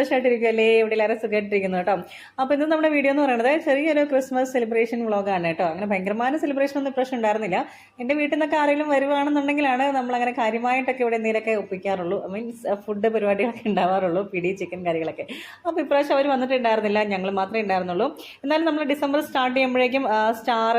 സന്തോഷമായിട്ടിരിക്കുമല്ലേ ഇവിടെ എല്ലാവരും സുഖമായിട്ടിരിക്കുന്നു കേട്ടോ. അപ്പോൾ ഇന്ന് നമ്മുടെ വീഡിയോ എന്ന് പറയുന്നത് ചെറിയൊരു ക്രിസ്മസ് സെലിബ്രേഷൻ വ്ളോഗാണ് കേട്ടോ. അങ്ങനെ ഭയങ്കരമായ സെലിബ്രേഷൻ ഒന്നും ഇപ്രാവശ്യം ഉണ്ടായിരുന്നില്ല. എന്റെ വീട്ടിൽ നിന്നൊക്കെ ആരെങ്കിലും വരുവാണെന്നുണ്ടെങ്കിലാണ് നമ്മൾ അങ്ങനെ കാര്യമായിട്ടൊക്കെ ഇവിടെ എന്തെങ്കിലുമൊക്കെ ഒപ്പിക്കാറുള്ളൂ. മീൻസ് ഫുഡ് പരിപാടികളൊക്കെ ഉണ്ടാവാറുള്ളൂ. പിടി ചിക്കൻ കറികളൊക്കെ. അപ്പോൾ ഇപ്രാവശ്യം അവർ വന്നിട്ടുണ്ടായിരുന്നില്ല. ഞങ്ങൾ മാത്രമേ ഉണ്ടായിരുന്നുള്ളൂ. എന്നാലും നമ്മൾ ഡിസംബർ സ്റ്റാർട്ട് ചെയ്യുമ്പോഴേക്കും സ്റ്റാർ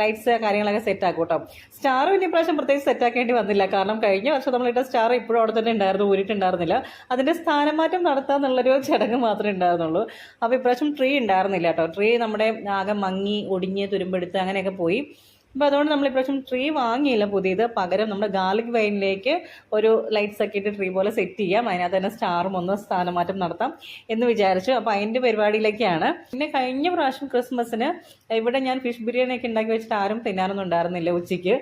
ലൈറ്റ്സ് കാര്യങ്ങളൊക്കെ സെറ്റ് ആക്കും കേട്ടോ സ്റ്റാർ പിന്നെ ഇപ്രാവശ്യം പ്രത്യേകിച്ച് സെറ്റ് ആക്കേണ്ടി വന്നില്ല. കാരണം കഴിഞ്ഞ വർഷം നമ്മളിട്ട സ്റ്റാർ ഇപ്പോഴും അവിടെ തന്നെ ഉണ്ടായിരുന്നു ഊരിട്ടുണ്ടായിരുന്നില്ല. അതിന്റെ സ്ഥാനമാറ്റം നടത്തുക എന്നുള്ളൊരു ചടങ്ങ് മാത്രമേ ഉണ്ടായിരുന്നുള്ളൂ. അപ്പോൾ ഇപ്രാവശ്യം ട്രീ ഉണ്ടായിരുന്നില്ല കേട്ടോ ട്രീ നമ്മുടെ ആകെ മങ്ങി ഒടിഞ്ഞ് തുരുമ്പെടുത്ത് അങ്ങനെയൊക്കെ പോയി. അപ്പോൾ അതുകൊണ്ട് നമ്മൾ ഇപ്രാവശ്യം ട്രീ വാങ്ങിയില്ല പുതിയത്. പകരം നമ്മുടെ ഗാർലിക് വൈനിലേക്ക് ഒരു ലൈറ്റ്സ് ഒക്കെ ഇട്ട് ട്രീ പോലെ സെറ്റ് ചെയ്യാം. അതിനകത്ത് തന്നെ സ്റ്റാറും ഒന്ന് സ്ഥാനമാറ്റം നടത്താം എന്ന് വിചാരിച്ചു. അപ്പോൾ അതിന്റെ പരിപാടിയിലേക്കാണ്. പിന്നെ കഴിഞ്ഞ പ്രാവശ്യം ക്രിസ്മസിന് ഇവിടെ ഞാൻ ഫിഷ് ബിരിയാണി ഒക്കെ ഉണ്ടാക്കി വെച്ചിട്ട് ആരും തിന്നാനൊന്നും ഉണ്ടായിരുന്നില്ല ഉച്ചയ്ക്ക്.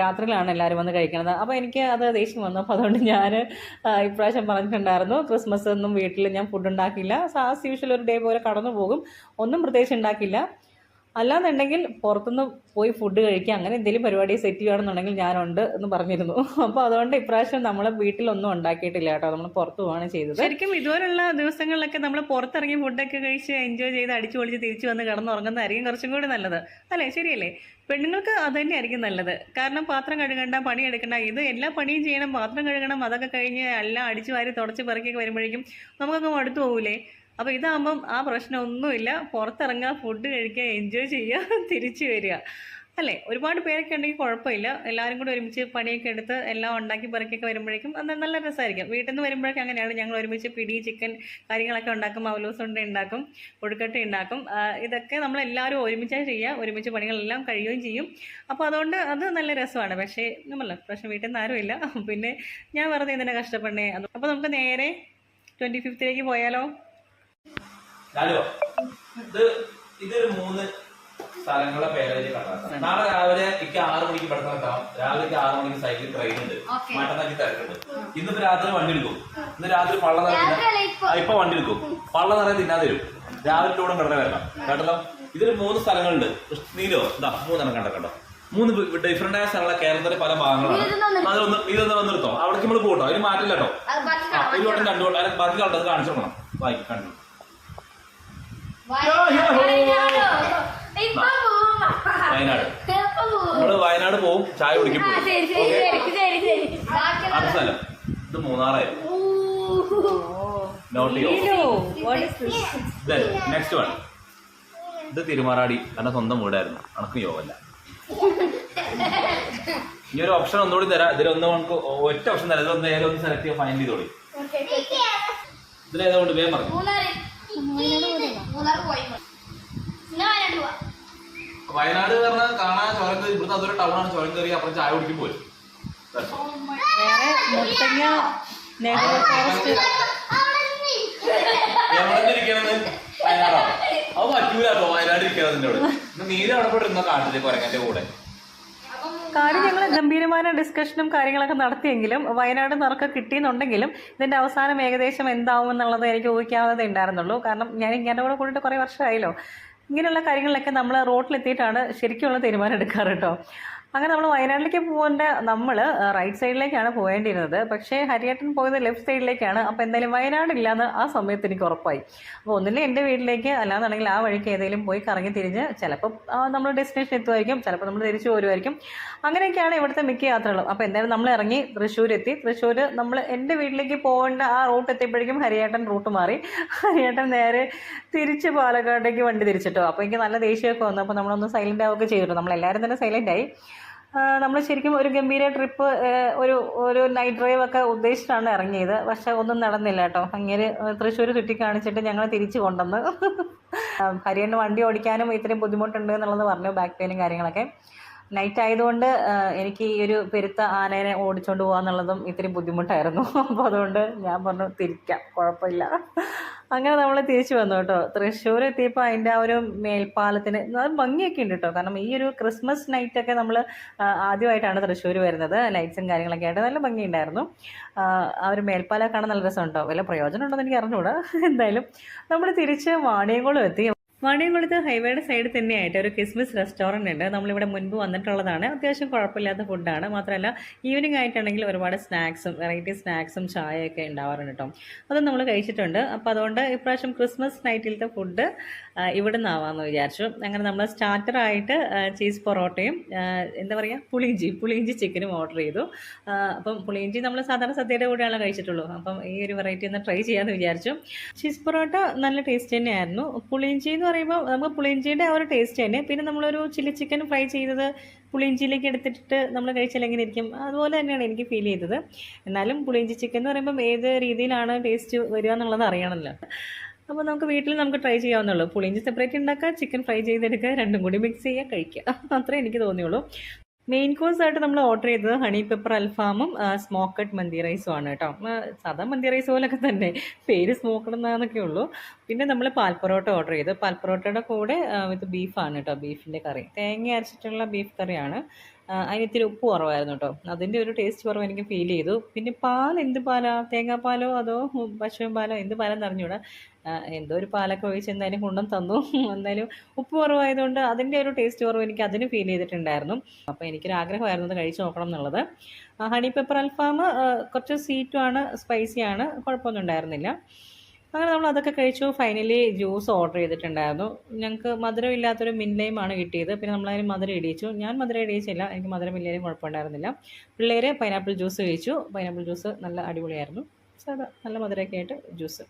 രാത്രിയിലാണ് എല്ലാവരും വന്ന് കഴിക്കുന്നത് അപ്പോൾ എനിക്ക് അത് ദേഷ്യം വന്നു. അപ്പോൾ അതുകൊണ്ട് ഞാൻ ഇപ്രാവശ്യം പറഞ്ഞിട്ടുണ്ടായിരുന്നു ക്രിസ്മസ് ഒന്നും വീട്ടിൽ ഞാൻ ഫുഡ് ഉണ്ടാക്കില്ല സാസ് യൂഷ്വൽ ഒരു ഡേ പോലെ കടന്നു പോകും ഒന്നും പ്രത്യേകിച്ച് ഉണ്ടാക്കില്ല അല്ലാന്നുണ്ടെങ്കിൽ പുറത്തുനിന്ന് പോയി ഫുഡ് കഴിക്കുക അങ്ങനെ എന്തെങ്കിലും പരിപാടി സെറ്റ് ചെയ്യുകയാണെന്നുണ്ടെങ്കിൽ ഞാനുണ്ട് എന്ന് പറഞ്ഞിരുന്നു. അപ്പോൾ അതുകൊണ്ട് ഇപ്രാവശ്യം നമ്മൾ വീട്ടിലൊന്നും ഉണ്ടാക്കിയിട്ടില്ല കേട്ടോ. നമ്മൾ പുറത്തു പോവാണ് ചെയ്തത്. ശരിക്കും ഇതുപോലുള്ള ദിവസങ്ങളിലൊക്കെ നമ്മൾ പുറത്തിറങ്ങി ഫുഡൊക്കെ കഴിച്ച് എൻജോയ് ചെയ്ത് അടിച്ചു പൊളിച്ച് തിരിച്ചു വന്ന് കിടന്നുറങ്ങുന്നതായിരിക്കും കുറച്ചും കൂടി നല്ലത്. അല്ലേ? ശരിയല്ലേ? പെണ്ണുങ്ങൾക്ക് അത് തന്നെയായിരിക്കും നല്ലത്. കാരണം പാത്രം കഴുകണ്ട പണി എടുക്കണ്ട ഇത് എല്ലാ പണിയും ചെയ്യണം പാത്രം കഴുകണം അതൊക്കെ കഴിഞ്ഞ് എല്ലാം അടിച്ചു വാരി തുടച്ച് പിറക്കിയൊക്കെ വരുമ്പോഴേക്കും നമുക്കൊക്കെ മടുത്തു പോകൂലേ? അപ്പോൾ ഇതാകുമ്പം ആ പ്രശ്നമൊന്നുമില്ല. പുറത്തിറങ്ങുക ഫുഡ് കഴിക്കുക എൻജോയ് ചെയ്യുക തിരിച്ചു വരിക. അല്ലേ? ഒരുപാട് പേരൊക്കെ ഉണ്ടെങ്കിൽ കുഴപ്പമില്ല. എല്ലാവരും കൂടി ഒരുമിച്ച് പണിയൊക്കെ എടുത്ത് എല്ലാം ഉണ്ടാക്കി പെറുക്കിയൊക്കെ വരുമ്പോഴേക്കും അത് നല്ല രസമായിരിക്കും. വീട്ടിൽ നിന്ന് വരുമ്പോഴൊക്കെ അങ്ങനെയാണ്. ഞങ്ങൾ ഒരുമിച്ച് പിടി ചിക്കൻ കാര്യങ്ങളൊക്കെ ഉണ്ടാക്കും. അവലോസ് ഉണ്ട ഉണ്ടാക്കും കൊഴുക്കട്ട ഉണ്ടാക്കും. ഇതൊക്കെ നമ്മൾ എല്ലാവരും ഒരുമിച്ചാണ് ചെയ്യുക. ഒരുമിച്ച് പണികളെല്ലാം കഴിയുകയും ചെയ്യും. അപ്പോൾ അതുകൊണ്ട് അത് നല്ല രസമാണ്. പക്ഷേ നമ്മളല്ല പ്രശ്നം വീട്ടിൽ നിന്ന് ആരുമില്ല. പിന്നെ ഞാൻ വെറുതെ എന്തിനാ കഷ്ടപ്പെടണേ അപ്പോൾ നമുക്ക് നേരെ ട്വന്റി ഫിഫ്ത്തിലേക്ക് പോയാലോ? ഹലോ ഇത് ഇതൊരു മൂന്ന് സ്ഥലങ്ങളുടെ പേരേജ് കണ്ടാക്കാം നാളെ രാവിലെ എനിക്ക് ആറ് മണിക്ക് പെട്ടെന്ന് എത്താം രാവിലെ ആറ് മണിക്ക് സൈക്കിൾ ട്രെയിൻ ഉണ്ട്. മട്ടന്നാക്കി തിരക്കുണ്ട്. ഇന്നിപ്പോ രാത്രി വണ്ടി എടുക്കും. ഇന്ന് രാത്രി പള്ള നിറയെ ഇപ്പൊ? വണ്ടി എടുക്കും. പള്ള നിറയെ തിന്നാതെ തരും. രാവിലെ കൂടെ കിടന്നെ വരണം. കേട്ടല്ലോ? ഇതിൽ മൂന്ന് സ്ഥലങ്ങളുണ്ട്. നീലോ ഇതാ മൂന്നെണ്ണം കണ്ട കണ്ടോ മൂന്ന് ഡിഫറെന്റ് ആയ സ്ഥലങ്ങളെ കേരളത്തിലെ പല ഭാഗങ്ങളാണ്. അതിലൊന്ന് ഇതൊന്ന് വന്നെടുത്തോ അവിടേക്ക് നമ്മൾ പോകട്ടോ അതിന് മാറ്റില്ല കേട്ടോ. ഒരു വട്ടം രണ്ടു വട്ടം ബാക്കി കണ്ടത് കാണിച്ചു കൊടുക്കണം. വായിക്കും കണ്ടു. വയനാട്. നമ്മൾ വയനാട് പോവും ചായ കുടിക്കും? അടുത്ത സ്ഥലം. ഇത് മൂന്നാറായി. നോട്ട് ചെയ്യോ? നെക്സ്റ്റ് വൺ ഇത് തിരുമാറാടി എന്റെ സ്വന്തം വീടായിരുന്നു. അനക്ക് യോഗല്ല ഇനി ഒരു ഓപ്ഷൻ ഒന്നുകൂടി തരാം. ഇതിലൊന്ന് നമുക്ക് ഒറ്റ ഓപ്ഷൻ തരാം. ഇതൊന്ന് ഏതൊന്ന് ഒന്ന് സെലക്ട് ചെയ്യാൻ ഫൈനൽ ചെയ്തോളി. ഇതിലേതുകൊണ്ട് വേഗം പറഞ്ഞു വയനാട് പറഞ്ഞാൽ കാണാൻ ചോരം കയറി ഇവിടുത്തെ അതൊരു ടൗണാണ് ചുരം ചോരം കയറി അപ്പുറം ചായ കുടിക്കും പോലും. വേറെ മുത്തങ്ങ നെഹ്റു ഫോറസ്റ്റ് അത് പറ്റൂലോ വയനാട് ഇരിക്കണതിന്റെ അവിടെ നീല അവിടെ ഇരുന്ന കാട്ടിൽ കൊരങ്ങന്റെ കൂടെ. കാര്യം ഞങ്ങൾ ഗംഭീരമായ ഡിസ്കഷനും കാര്യങ്ങളൊക്കെ നടത്തിയെങ്കിലും വയനാട് നിറക്ക് കിട്ടിയെന്നുണ്ടെങ്കിലും ഇതിന്റെ അവസാനം ഏകദേശം എന്താവും എന്നുള്ളത് എനിക്ക് ഊഹിക്കാവുന്നതേ ഉണ്ടായിരുന്നുള്ളൂ. കാരണം ഞാൻ ഇങ്ങനെ കൂടെ കൂടിയിട്ട് കുറേ വർഷമായല്ലോ. ഇങ്ങനെയുള്ള കാര്യങ്ങളിലൊക്കെ നമ്മൾ റോട്ടിലെത്തിയിട്ടാണ് ശരിക്കുള്ള തീരുമാനം എടുക്കാറ് കേട്ടോ അങ്ങനെ നമ്മൾ വയനാട്ടിലേക്ക് പോകേണ്ട നമ്മൾ റൈറ്റ് സൈഡിലേക്കാണ് പോകേണ്ടിയിരുന്നത് പക്ഷേ ഹരിയേട്ടൻ പോയത് ലെഫ്റ്റ് സൈഡിലേക്കാണ് അപ്പോൾ എന്തായാലും വയനാടില്ലാന്ന് ആ സമയത്ത് എനിക്ക് ഉറപ്പായി. അപ്പോൾ ഒന്നില്ലേ എന്റെ വീട്ടിലേക്ക് അല്ലാന്നുണ്ടെങ്കിൽ ആ വഴിക്ക് ഏതെങ്കിലും പോയി കറങ്ങി തിരിഞ്ഞ് ചിലപ്പോൾ നമ്മൾ ഡെസ്റ്റിനേഷൻ എത്തുമായിരിക്കും ചിലപ്പോൾ നമ്മൾ തിരിച്ചു പോരുമായിരിക്കും അങ്ങനെയൊക്കെയാണ് ഇവിടുത്തെ മിക്ക യാത്രകളും. അപ്പോൾ എന്തായാലും നമ്മൾ ഇറങ്ങി തൃശ്ശൂർ എത്തി തൃശ്ശൂർ നമ്മൾ എന്റെ വീട്ടിലേക്ക് പോകേണ്ട ആ റൂട്ട് എത്തിയപ്പോഴേക്കും ഹരിയേട്ടൻ റൂട്ട് മാറി. ഹരിയേട്ടൻ നേരെ തിരിച്ച് പാലക്കാട്ടേക്ക് വണ്ടി തിരിച്ചിട്ടോ. അപ്പോൾ എനിക്ക് നല്ല ദേഷ്യമൊക്കെ വന്നു. അപ്പോൾ നമ്മളൊന്ന് സൈലന്റ് ആവുകയൊക്കെ ചെയ്തിട്ടു. നമ്മളെല്ലാവരും തന്നെ സൈലന്റ് ആയി. നമ്മൾ ശരിക്കും ഒരു ഗംഭീര ട്രിപ്പ് ഒരു ഒരു നൈറ്റ് ഡ്രൈവ് ഒക്കെ ഉദ്ദേശിച്ചിട്ടാണ് ഇറങ്ങിയത്. പക്ഷെ ഒന്നും നടന്നില്ല കേട്ടോ. അങ്ങനെ തൃശ്ശൂർ ചുറ്റി കാണിച്ചിട്ട് ഞങ്ങൾ തിരിച്ചു കൊണ്ടുവന്ന്. ഹരിയണ്ണ വണ്ടി ഓടിക്കാനും ഇത്രയും ബുദ്ധിമുട്ടുണ്ട് എന്നുള്ളത് പറഞ്ഞു ബാക്ക് പെയിനും കാര്യങ്ങളൊക്കെ. നൈറ്റ് ആയതുകൊണ്ട് എനിക്ക് ഈ ഒരു പെരുത്ത ആനേനെ ഓടിച്ചോണ്ട് പോകാന്നുള്ളതും ഇത്തിരി ബുദ്ധിമുട്ടായിരുന്നു. അപ്പോൾ അതുകൊണ്ട് ഞാൻ പറഞ്ഞു തിരിക്കാം കുഴപ്പമില്ല. അങ്ങനെ നമ്മൾ തിരിച്ചു വന്നു കേട്ടോ. തൃശ്ശൂർ എത്തിയപ്പോൾ അതിന്റെ ആ ഒരു മേൽപ്പാലത്തിന് ഭംഗിയൊക്കെ ഉണ്ട് കേട്ടോ. കാരണം ഈ ഒരു ക്രിസ്മസ് നൈറ്റ് ഒക്കെ നമ്മൾ ആദ്യമായിട്ടാണ് തൃശ്ശൂർ വരുന്നത്. ലൈറ്റ്സും കാര്യങ്ങളൊക്കെ ആയിട്ട് നല്ല ഭംഗിയുണ്ടായിരുന്നു ആ ഒരു മേൽപ്പാലം കാണാൻ നല്ല രസമുണ്ടോ? വല്ല പ്രയോജനം ഉണ്ടോ എന്ന് എനിക്ക് അറിഞ്ഞുകൂടാ. എന്തായാലും നമ്മൾ തിരിച്ച് വാണിയംകുളം എത്തി. വാണിയംകുളത്ത് ഹൈവേയുടെ സൈഡിൽ തന്നെയായിട്ട് ഒരു ക്രിസ്മസ് റെസ്റ്റോറന്റ് ഉണ്ട്. നമ്മളിവിടെ മുൻപ് വന്നിട്ടുള്ളതാണ്. അത്യാവശ്യം കുഴപ്പമില്ലാത്ത ഫുഡാണ്. മാത്രമല്ല ഈവനിങ് ആയിട്ടാണെങ്കിൽ ഒരുപാട് സ്നാക്സും വെറൈറ്റി സ്നാക്സും ചായയൊക്കെ ഉണ്ടാവാറുണ്ട് കേട്ടോ. അതും നമ്മൾ കഴിച്ചിട്ടുണ്ട്. അപ്പോൾ അതുകൊണ്ട് ഇപ്രാവശ്യം ക്രിസ്മസ് നൈറ്റിലത്തെ ഫുഡ് ഇവിടെ നിന്നാവാമെന്ന് വിചാരിച്ചു. അങ്ങനെ നമ്മൾ സ്റ്റാർട്ടറായിട്ട് ചീസ് പൊറോട്ടയും എന്താ പറയുക പുളിയിഞ്ചി പുളിയിഞ്ചി ചിക്കനും ഓർഡർ ചെയ്തു. അപ്പം പുളിയിഞ്ചി നമ്മൾ സാധാരണ സദ്യയുടെ കൂടെയാണ് കഴിച്ചിട്ടുള്ളൂ. അപ്പം ഈ ഒരു വെറൈറ്റി ഒന്ന് ട്രൈ ചെയ്യാമെന്ന് വിചാരിച്ചു. ചീസ് പൊറോട്ട നല്ല ടേസ്റ്റ് തന്നെയായിരുന്നു. പുളിയിഞ്ചി എന്ന് പറയുമ്പോൾ നമുക്ക് പുളിയിഞ്ചിയുടെ ആ ഒരു ടേസ്റ്റ് തന്നെ. പിന്നെ നമ്മളൊരു ചില്ലി ചിക്കൻ ഫ്രൈ ചെയ്തത് പുളിയിഞ്ചിയിലേക്ക് എടുത്തിട്ട് നമ്മൾ കഴിച്ചാൽ എങ്ങനെ ഇരിക്കും അതുപോലെ തന്നെയാണ് എനിക്ക് ഫീൽ ചെയ്തത്. എന്നാലും പുളിയിഞ്ചി ചിക്കൻ എന്ന് പറയുമ്പോൾ ഏത് രീതിയിലാണ് ടേസ്റ്റ് വരിക എന്നുള്ളത് അറിയണമല്ലോ. അപ്പോൾ നമുക്ക് വീട്ടിൽ നമുക്ക് ട്രൈ ചെയ്യാവുന്നുള്ളൂ പുളിയിഞ്ചി സെപ്പറേറ്റ് ഉണ്ടാക്കുക ചിക്കൻ ഫ്രൈ ചെയ്തെടുക്കുക രണ്ടും കൂടി മിക്സ് ചെയ്യുക കഴിക്കുക. അത്രേ എനിക്ക് തോന്നിയുള്ളൂ. മെയിൻ കോഴ്സ് ആയിട്ട് നമ്മൾ ഓർഡർ ചെയ്തത് ഹണി പെപ്പർ അൽഫാമും സ്മോക്കഡ് മന്തി റൈസും ആണ് കേട്ടോ സാധാ മന്തി റൈസ് പോലൊക്കെ തന്നെ. പേര് സ്മോക്കഡ് എന്നാന്നൊക്കെ ഉള്ളൂ. പിന്നെ നമ്മൾ പാൽപ്പൊറോട്ട ഓർഡർ ചെയ്തു പാൽപ്പൊറോട്ടയുടെ കൂടെ വിത്ത് ബീഫാണ് കേട്ടോ ബീഫിന്റെ കറി. തേങ്ങ അരച്ചിട്ടുള്ള ബീഫ് കറിയാണ്. ആ, അതിന് ഇത്തിരി ഉപ്പ് കുറവായിരുന്നു കേട്ടോ. അതിന്റെ ഒരു ടേസ്റ്റ് കുറവ് എനിക്ക് ഫീൽ ചെയ്തു. പിന്നെ പാൽ എന്ത് പാലാ? തേങ്ങാപ്പാലോ അതോ പശുവിൻ പാലോ? എന്ത് പാലെന്ന് അറിഞ്ഞൂടാ എന്തോ ഒരു പാലൊക്കെ ഒഴിച്ച് എന്തായാലും കൊണ്ടും തന്നു. എന്തായാലും ഉപ്പ് കുറവായതുകൊണ്ട് അതിന്റെ ഒരു ടേസ്റ്റ് കുറവ് എനിക്ക് അതിന് ഫീൽ ചെയ്തിട്ടുണ്ടായിരുന്നു. അപ്പോൾ എനിക്കൊരു ആഗ്രഹമായിരുന്നു അത് കഴിച്ച് നോക്കണം എന്നുള്ളത്. ഹണി പെപ്പർ അൽഫാം കുറച്ച് സ്വീറ്റുമാണ് സ്പൈസിയാണ് കുഴപ്പമൊന്നും ഉണ്ടായിരുന്നില്ല. അങ്ങനെ നമ്മൾ അതൊക്കെ കഴിച്ചു. ഫൈനലി ജ്യൂസ് ഓർഡർ ചെയ്തിട്ടുണ്ടായിരുന്നു. ഞങ്ങൾക്ക് മധുരമില്ലാത്തൊരു ആണ് കിട്ടിയത്. പിന്നെ നമ്മളതിന് മധുരം ഇടിയിച്ചു. ഞാൻ മധുരം ഇടിയിച്ചില്ല. എനിക്ക് മധുരം ഇല്ലെങ്കിലും കുഴപ്പമുണ്ടായിരുന്നില്ല. പിള്ളേർ പൈനാപ്പിൾ ജ്യൂസ് കഴിച്ചു. പൈനാപ്പിൾ ജ്യൂസ് നല്ല അടിപൊളിയായിരുന്നു. സാധാ നല്ല മധുരമൊക്കെ ആയിട്ട് ജ്യൂസ്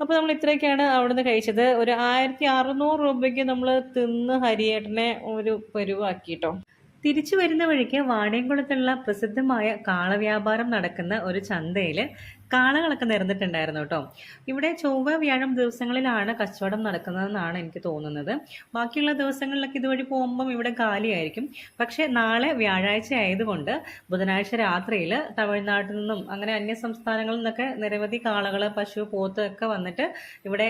അപ്പോൾ നമ്മൾ ഇത്രയൊക്കെയാണ് അവിടുന്ന് കഴിച്ചത്. ഒരു ആയിരത്തി അറുന്നൂറ് രൂപയ്ക്ക് നമ്മൾ തിന്ന് ഹരിയേട്ടനെ ഒരു പരുവാക്കിട്ടോ. തിരിച്ചു വരുന്ന വഴിക്ക് വാണിയംകുളത്തുള്ള പ്രസിദ്ധമായ കാളവ്യാപാരം നടക്കുന്ന ഒരു ചന്തയിൽ കാളകളൊക്കെ നിരന്നിട്ടുണ്ടായിരുന്നു കേട്ടോ. ഇവിടെ ചൊവ്വ വ്യാഴം ദിവസങ്ങളിലാണ് കച്ചവടം നടക്കുന്നതെന്നാണ് എനിക്ക് തോന്നുന്നത്. ബാക്കിയുള്ള ദിവസങ്ങളിലൊക്കെ ഇതുവഴി പോകുമ്പം ഇവിടെ കാലിയായിരിക്കും. പക്ഷേ നാളെ വ്യാഴാഴ്ച ആയതുകൊണ്ട് ബുധനാഴ്ച രാത്രിയിൽ തമിഴ്നാട്ടിൽ നിന്നും അങ്ങനെ അന്യ സംസ്ഥാനങ്ങളിൽ നിന്നൊക്കെ നിരവധി കാളകൾ പശു പോത്ത് ഒക്കെ വന്നിട്ട് ഇവിടെ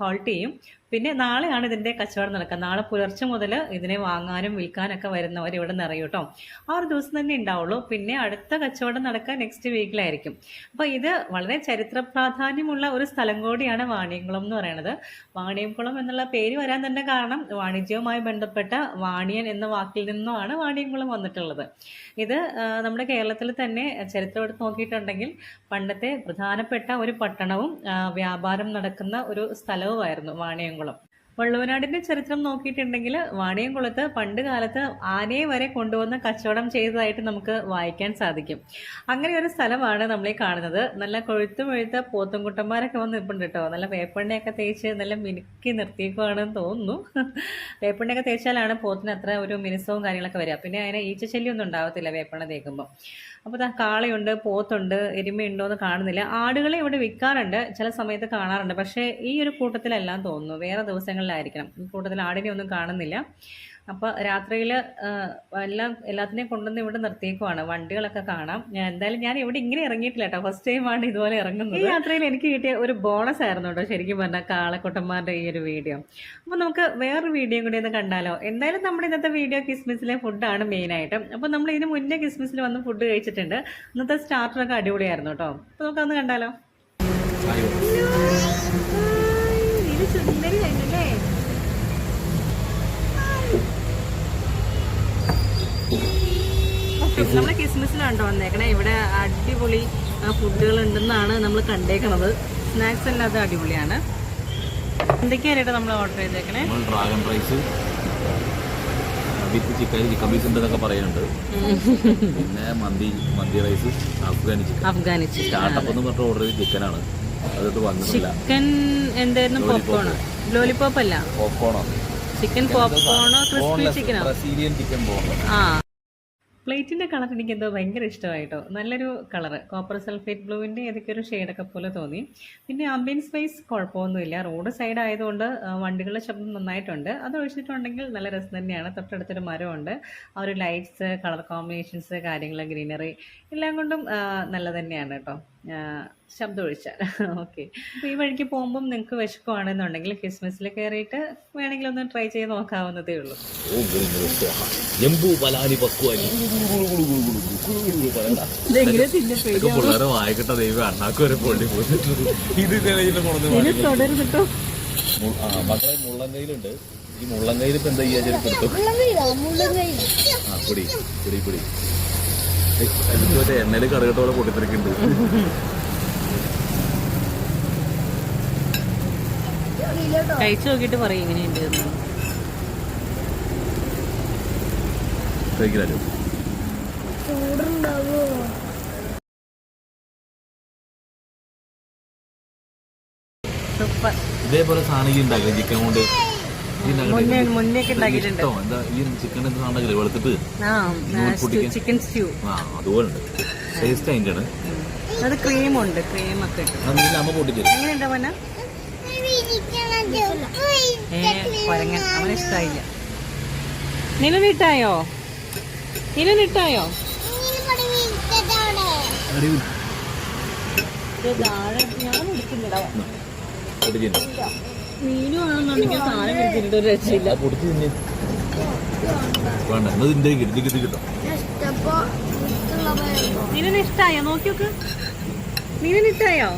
ഹോൾട്ട് ചെയ്യും. പിന്നെ നാളെയാണ് ഇതിന്റെ കച്ചവടം നടക്കുക. നാളെ പുലർച്ചെ മുതൽ ഇതിനെ വാങ്ങാനും വിൽക്കാനൊക്കെ വരുന്നവർ ഇവിടെ നിറയും കേട്ടോ. ആ ഒരു ദിവസം തന്നെ ഉണ്ടാവുള്ളൂ. പിന്നെ അടുത്ത കച്ചവടം നടക്കുക നെക്സ്റ്റ് വീക്കിലായിരിക്കും. അപ്പോൾ ഇത് വളരെ ചരിത്ര പ്രാധാന്യമുള്ള ഒരു സ്ഥലം കൂടിയാണ് വാണിയംകുളം എന്ന് പറയുന്നത്. വാണിയംകുളം എന്നുള്ള പേര് വരാൻ തന്നെ കാരണം വാണിജ്യവുമായി ബന്ധപ്പെട്ട വാണിയൻ എന്ന വാക്കിൽ നിന്നുമാണ് വാണിയംകുളം വന്നിട്ടുള്ളത്. ഇത് നമ്മുടെ കേരളത്തിൽ തന്നെ ചരിത്രം എടുത്ത് നോക്കിയിട്ടുണ്ടെങ്കിൽ പണ്ടത്തെ പ്രധാനപ്പെട്ട ഒരു പട്ടണവും വ്യാപാരം നടക്കുന്ന ഒരു സ്ഥലവുമായിരുന്നു വാണിയംകുളം. വള്ളുവനാടിന്റെ ചരിത്രം നോക്കിയിട്ടുണ്ടെങ്കിൽ വാണിയംകുളത്ത് പണ്ട് കാലത്ത് ആനയെ വരെ കൊണ്ടുവന്ന് കച്ചവടം ചെയ്തതായിട്ട് നമുക്ക് വായിക്കാൻ സാധിക്കും. അങ്ങനെ ഒരു സ്ഥലമാണ് നമ്മളീ കാണുന്നത്. നല്ല കൊഴുത്ത് കൊഴുത്ത പോത്തുംകുട്ടന്മാരൊക്കെ വന്ന് നിൽപ്പുണ്ട് കേട്ടോ. നല്ല വേപ്പെണ്ണയൊക്കെ തേച്ച് നല്ല മിനുക്കി നിർത്തിയേക്കുവാണെന്ന് തോന്നുന്നു. വേപ്പെണ്ണയൊക്കെ തേച്ചാലാണ് പോത്തിന് അത്ര ഒരു മിനുസവും കാര്യങ്ങളൊക്കെ വരിക. പിന്നെ അതിന് ഈച്ചശല്യം ഒന്നും ഉണ്ടാവത്തില്ല വേപ്പെണ്ണ തേക്കുമ്പോൾ അപ്പോൾ ഇതാ കാളയുണ്ട് പോത്തുണ്ട് എരുമയുണ്ടോ എന്ന് കാണുന്നില്ല. ആടുകളെ ഇവിടെ വിൽക്കാറുണ്ട് ചില സമയത്ത് കാണാറുണ്ട്. പക്ഷേ ഈ ഒരു കൂട്ടത്തിലെല്ലാം തോന്നുന്നു. വേറെ ദിവസങ്ങളിലായിരിക്കണം. ഈ കൂട്ടത്തിൽ ആടിനെ ഒന്നും കാണുന്നില്ല. അപ്പോൾ രാത്രിയിൽ എല്ലാം എല്ലാത്തിനെയും കൊണ്ടുവന്ന് ഇവിടെ നിർത്തിയേക്കുവാണ്. വണ്ടികളൊക്കെ കാണാം. ഞാൻ എന്തായാലും ഞാൻ ഇവിടെ ഇങ്ങനെ ഇറങ്ങിയിട്ടില്ല കേട്ടോ ഫസ്റ്റ് ടൈമാണ് ഇതുപോലെ ഇറങ്ങുന്നത്. ഈ യാത്രയിൽ എനിക്ക് കിട്ടിയ ഒരു ബോണസ് ആയിരുന്നു കേട്ടോ ശരിക്കും പറഞ്ഞാൽ കാളക്കുട്ടന്മാരുടെ ഈ ഒരു വീഡിയോ അപ്പോൾ നമുക്ക് വേറൊരു വീഡിയോ കൂടി ഒന്ന് കണ്ടാലോ. എന്തായാലും നമ്മുടെ ഇന്നത്തെ വീഡിയോ കിസ്മിസിലെ ഫുഡാണ് മെയിനായിട്ട് അപ്പോൾ നമ്മൾ ഇതിന് മുന്നേ ക്രിസ്മസിൽ വന്ന് ഫുഡ് കഴിച്ചിട്ടുണ്ട്. ഇന്നത്തെ സ്റ്റാർട്ടറൊക്കെ അടിപൊളിയായിരുന്നു കേട്ടോ അപ്പോൾ നമുക്കൊന്ന് കണ്ടാലോ. ഇത് സുന്ദരി കഴിഞ്ഞല്ലേ? നമ്മളെ ക്രിസ്മസിലാണ്ടോ വന്നേക്കണേ? ഇവിടെ അടിപൊളി ഫുഡുകൾ ഉണ്ടെന്നാണ് നമ്മൾ കണ്ടേക്കണത്. സ്നാക്സ് എല്ലാം അത് അടിപൊളിയാണ്. എന്തൊക്കെയാണ് നമ്മൾ ഓർഡർ ചെയ്തേക്കണേ? Dragon rice with chicken chicken piece ഉണ്ടെന്നൊക്കെ പറയുന്നുണ്ട്. പിന്നെ മന്തി മന്തി rice Afghani chicken Afghani chicken startup എന്ന് പറഞ്ഞിട്ട് ഓർഡർ ചെയ്ത് ചിക്കനാണ് അതൊട്ട് വന്നിട്ടില്ല. ചിക്കൻ എന്തായിരുന്നു? പോപ്കോൺ ലോലിപോപ്പ് അല്ല? പോപ്കോണോ ചിക്കൻ പോപ്കോണോ ക്രിസ്പി ചിക്കനോ ബ്രസീലിയൻ ചിക്കൻ പോപ്കോൺ ആ. പ്ലേറ്റിന്റെ കളർ എനിക്ക് എന്തോ ഭയങ്കര ഇഷ്ടമായിട്ടോ. നല്ലൊരു കളറ് കോപ്പർ സൾഫേറ്റ് ബ്ലൂവിന്റെ ഏതൊക്കെ ഒരു ഷെയ്ഡൊക്കെ പോലെ തോന്നി. പിന്നെ ആംബിയൻസ് വൈസ് കുഴപ്പമൊന്നുമില്ല. റോഡ് സൈഡ് ആയതുകൊണ്ട് വണ്ടികളുടെ ശബ്ദം നന്നായിട്ടുണ്ട്. അത് ഒഴിച്ചിട്ടുണ്ടെങ്കിൽ നല്ല രസം തന്നെയാണ്. തൊട്ടടുത്തൊരു മരമുണ്ട്. ആ ഒരു ലൈറ്റ്സ് കളർ കോമ്പിനേഷൻസ് കാര്യങ്ങൾ ഗ്രീനറി എല്ലാം കൊണ്ടും നല്ല തന്നെയാണ് കേട്ടോ. ശബ്ദം ഒഴിച്ചാൽ ഓക്കെ. അപ്പോൾ ഈ വഴിക്ക് പോകുമ്പം നിങ്ങൾക്ക് വിശക്കുവാണെന്നുണ്ടെങ്കിൽ ക്രിസ്മസിൽ കയറിയിട്ട് വേണമെങ്കിൽ ഒന്ന് ട്രൈ ചെയ്ത് നോക്കാവുന്നതേ ഉള്ളൂ. പിള്ളേരെ വായിക്കട്ടെ ദൈവം അണ്ണാക്ക് വരെ പൊള്ളി പോയിട്ടുണ്ട്. ഇത് മക്കളെ മുള്ളങ്കയിലുണ്ട് ഈ മുള്ളങ്കയിൽ ഇപ്പൊ എന്താ ചെയ്യാൻ ചെറുപ്പം ആ പൊടി പൊടി പൊടി. മറ്റേ എണ്ണയിൽ കറുകട്ടോളം പൊട്ടിത്തെറിക്കുന്നുണ്ട്. കഴിച്ചു നോക്കിട്ട് പറയും ഇങ്ങനെയുണ്ട്. കഴിക്കില്ലല്ലോ ചൂടുണ്ടാവോ? സൂപ്പർ. ഇതേപോലെ സാധനം ഈ ഉണ്ടാക്കില്ല? ചിക്കൻ കൊണ്ട്? ചിക്കൻ സ്റ്റ്യൂ അതുപോലെ ടേസ്റ്റ് ആണ് അത് ക്രീമുണ്ട് എങ്ങനെയുണ്ട് മോന? കൊരങ്ങൻ. അവന് നിലനിട്ടായോ നിലനിട്ടായോ ഇത് താഴെ ഞാൻ എടുക്കുന്നില്ല. മീനും ഇഷ്ടായോ? നോക്കി നോക്ക് നിലന് ഇഷ്ടായോ.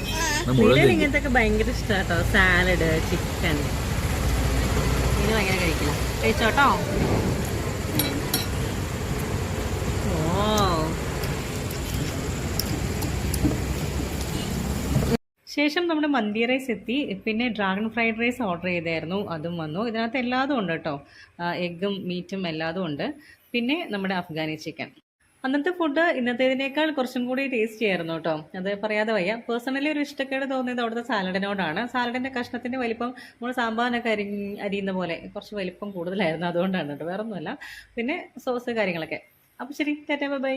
ഇങ്ങനത്തെ ഭയങ്കര ഇഷ്ടാട്ടോ. സാലഡ് ചിക്കൻ ഭയങ്കര കഴിക്കില്ല. കഴിച്ചോട്ടോ? ഓ. ശേഷം നമ്മുടെ മന്തി റൈസ് എത്തി. പിന്നെ ഡ്രാഗൺ ഫ്രൈഡ് റൈസ് ഓർഡർ ചെയ്തായിരുന്നു. അതും വന്നു. ഇതിനകത്ത് എല്ലാതും ഉണ്ട് കേട്ടോ. എഗ്ഗും മീറ്റും എല്ലാതും ഉണ്ട്. പിന്നെ നമ്മുടെ അഫ്ഗാനി ചിക്കൻ അന്നത്തെ ഫുഡ് ഇന്നത്തേതിനേക്കാൾ കുറച്ചും കൂടി ടേസ്റ്റ് ആയിരുന്നു കേട്ടോ. അത് പറയാതെ വയ്യ. പേഴ്സണലി ഒരു ഇഷ്ടക്കേട് തോന്നിയത് അവിടുത്തെ സാലഡിനോടാണ്. സാലഡിന്റെ കഷ്ണത്തിന്റെ വലിപ്പം നമ്മൾ സാമ്പാറിനൊക്കെ അരി അരിയുന്ന പോലെ കുറച്ച് വലിപ്പം കൂടുതലായിരുന്നു അതുകൊണ്ടാണ് കേട്ടോ. വേറൊന്നുമല്ല. പിന്നെ സോസ് കാര്യങ്ങളൊക്കെ. അപ്പോൾ ശരി. Tata bye.